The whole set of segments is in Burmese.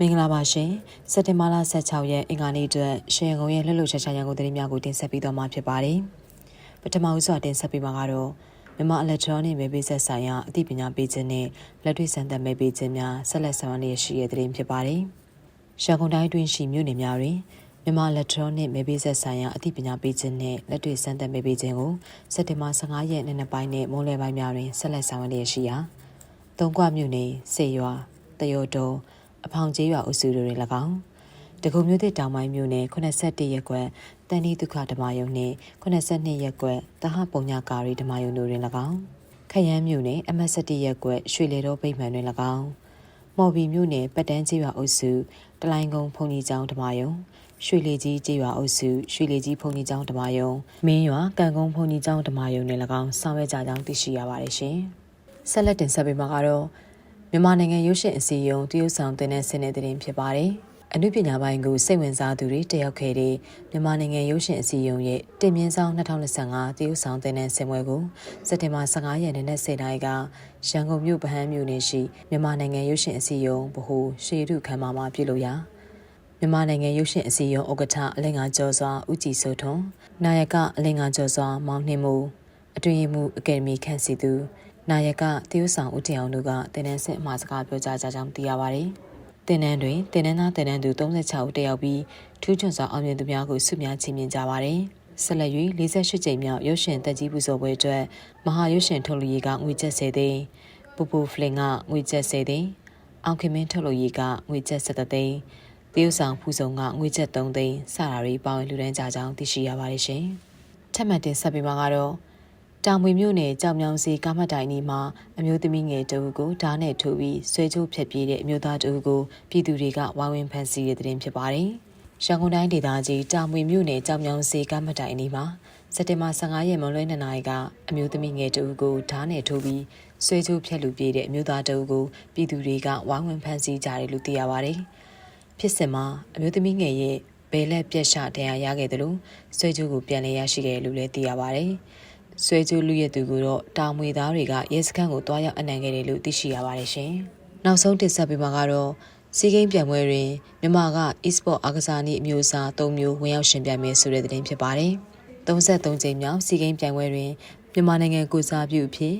မင်္ဂလာပါရှင်စက်တင်ဘာလ16ရက်အင်္ဂါနေ့အတွက်ရှေးကုန်းရဲ့လှုပ်လှုပ်ရှားရှားရန်ကုန်သတင်းများကိုတင်ဆက်ပေးသွားမှာဖြစ်ပါတယ်ပထမဦးစွာတင်ဆက်ပေးမှာကတော့မြန်မာအလက်ထရောနစ်မဲပေးဆက်ဆိုင်ရာအသိပညာပေးခြင်းနဲ့လက်တွေ့စံသက်မဲပေးခြင်းများဆက်လက်ဆောင်ရွက်နေရှိတဲ့သတင်းဖြစ်ပါတယ်ရန်ကုန်တိုင်းတွင်ရှိမြို့နယ်များတွင်မြန်မာအလက်ထရောနစ်မဲပေးဆက်ဆိုင်ရာအသိပညာပေးခြင်းနဲ့လက်တွေ့စံသက်မဲပေးခြင်းကိုစက်တင်ဘာ15ရက်နေ့နေ့ပိုင်းနဲ့မိုးလယ်ပိုင်းများတွင်ဆက်လက်ဆောင်ရွက်နေရှိရာသုံးကွမြို့နယ်စေရွာတယောတုံး အဖောင်ကျေးရွာအုပ်စုတွေတွင်၎င်းတကုံမြို့သစ်တောင်ပိုင်းမြို့နယ်81ရပ်ကွက်တန်နီဒုက္ခဓမ္မယုံနှင့်82ရပ်ကွက်တဟပုံညာကာရီဓမ္မယုံတို့တွင်၎င်းခရမ်းမြို့နယ်အမတ်7ရပ်ကွက်ရွှေလေတော်ပိတ်မှန်တွင်၎င်းမော်ဘီမြို့နယ်ပတ်တန်းကျေးရွာအုပ်စုတလိုင်းကုန်းဖုန်ကြီးကျောင်းဓမ္မယုံရွှေလေကြီးကျေးရွာအုပ်စုရွှေလေကြီးဖုန်ကြီးကျောင်းဓမ္မယုံမင်းရွာကံကုန်းဖုန်ကြီးကျောင်းဓမ္မယုံတွင်၎င်းဆောင်ရွက်ကြကြောင်းသိရှိရပါတယ်ရှင်ဆက်လက်တင်ဆက်ပေးမှာကတော့ မြန်မာနိုင်ငံရုပ်ရှင်အစည်းအရုံးတရုတ်ဆောင်တင်တဲ့ဆင်းတဲ့တင်ဖြစ်ပါတယ်။အနုပညာပိုင်းကိုစိတ်ဝင်စားသူတွေတက်ရောက်ခဲ့တဲ့မြန်မာနိုင်ငံရုပ်ရှင်အစည်းအရုံးရဲ့တင်မြင့်ဆောင်2025တရုတ်ဆောင်တင်တဲ့ဆင်ပွဲကိုစက်တင်ဘာ15ရက်နေ့နဲ့10နာရီကရန်ကုန်မြို့ဗဟန်းမြို့နယ်ရှိမြန်မာနိုင်ငံရုပ်ရှင်အစည်းအရုံးဗဟိုရှေးထုခမ်းမမှာပြုလုပ်ရာမြန်မာနိုင်ငံရုပ်ရှင်အစည်းအရုံးဥက္ကဋ္ဌအလင်္ကာကျော်စွာဦးကြည်စိုးထွန်းနာယကအလင်္ကာကျော်စွာမောင်နှင်းမှုအတွင်ရမှုအကယ်ဒမီခန့်စီသူ နာယကတရုတ်ဆောင်ဦးတင်အောင်တို့ကတင်နန်းစစ်အမှားစကားပြောကြားကြကြောင်းသိရပါတယ်။တင်နန်းတွင်တင်နန်းသားတင်နန်းသူ36ဦးတက်ရောက်ပြီးထူးချွန်စွာအောင်မြင်သူများကိုဆုများချီးမြှင့်ကြပါတယ်။ဆက်လက်၍48ကြိမ်မြောက်ရုပ်ရှင်တက်ကြီးပူဇော်ပွဲအတွက်မဟာရုပ်ရှင်ထုတ်လူရေးကငွေကျပ်စေသိန်းပူပူဖလင်ကငွေကျပ်စေသိန်းအောင်ခင်မင်းထုတ်လူရေးကငွေကျပ်73သိန်းတရုတ်ဆောင်ဖူဆုံကငွေကျပ်3သိန်းစတာတွေပါဝင်လူဒန်းကြကြောင်းသိရှိရပါတယ်ရှင်။ထပ်မံတင်ဆက်ပေးမှာကတော့ တောင်မွေမြို့နယ်ကြောင်မြောင်စီကားမတိုင်နီမှာအမျိုးသမီးငယ်တဦးကိုဓာတ်နဲ့ထိုးပြီးဆွဲချိုးဖျက်ပြေးတဲ့အမျိုးသားတဦးကိုပြည်သူတွေကဝိုင်းဝန်းဖမ်းဆီးတဲ့တဲ့တင်ဖြစ်ပါတယ်။ရန်ကုန်တိုင်းဒေသကြီးတောင်မွေမြို့နယ်ကြောင်မြောင်စီကားမတိုင်နီမှာစက်တင်ဘာ15ရက်မွန်လွဲ2နာရီကအမျိုးသမီးငယ်တဦးကိုဓာတ်နဲ့ထိုးပြီးဆွဲချိုးဖျက်လူပြေးတဲ့အမျိုးသားတဦးကိုပြည်သူတွေကဝိုင်းဝန်းဖမ်းဆီးကြတယ်လို့သိရပါတယ်။ဖြစ်စဉ်မှာအမျိုးသမီးငယ်ရဲ့ဘဲလက်ပြက်ရှဒဏ်ရာရခဲ့တယ်လို့ဆွဲချိုးကိုပြန်လည်ရရှိခဲ့တယ်လို့လည်းသိရပါတယ်။ ဆွဲကျူးလူရဲ့သူကိုတော့တာမွေသားတွေကရဲစခန်းကိုတွားရောက်အနံခဲ့တယ်လို့သိရှိရပါတယ်ရှင်။နောက်ဆုံးတင်ဆက်ပေးမှာကတော့စီဂိမ်းပြိုင်ပွဲတွင်မြန်မာက e-sport အားကစားနည်းအမျိုးအစား၃မျိုးဝင်ရောက်ရှင်ပြိုင်မယ်ဆိုတဲ့သတင်းဖြစ်ပါတယ်။33ကြိမ်မြောက်စီဂိမ်းပြိုင်ပွဲတွင်မြန်မာနိုင်ငံကိုစားပြုအဖြစ်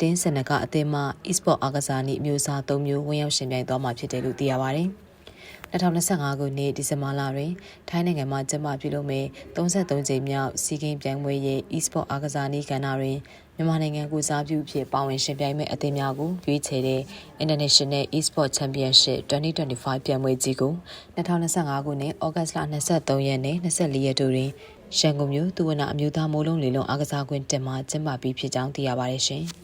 တင်းစနကအသင်းမှ e-sport အားကစားနည်းအမျိုးအစား၃မျိုးဝင်ရောက်ရှင်ပြိုင်သွားမှာဖြစ်တယ်လို့သိရပါတယ်။ 2025ခုနှစ်ဒီဇင်ဘာလတွင်ထိုင်းနိုင်ငံမှာကျင်းပပြုလုပ်မယ့်33ကြိမ်မြောက်စီးကင်းပြိုင်ပွဲရဲ့ e-sport အားကစားနည်းကဏ္ဍတွင်မြန်မာနိုင်ငံကိုစားပြုဖြစ်ပါဝင်ရှင်ပြိုင်မဲ့အသင်းများကိုရွေးချယ်တဲ့ International e-sport Championship 2025ပြိုင်ပွဲကြီးကို2025ခုနှစ်ဩဂတ်လ23ရက်နေ့24ရက်တို့တွင်ရန်ကုန်မြို့သူဝနာအမျိုးသားမိုးလုံးလေလုံးအားကစားကွင်းတင်မှကျင်းပပြီးဖြစ်ကြောင်းသိရပါတယ်ရှင်။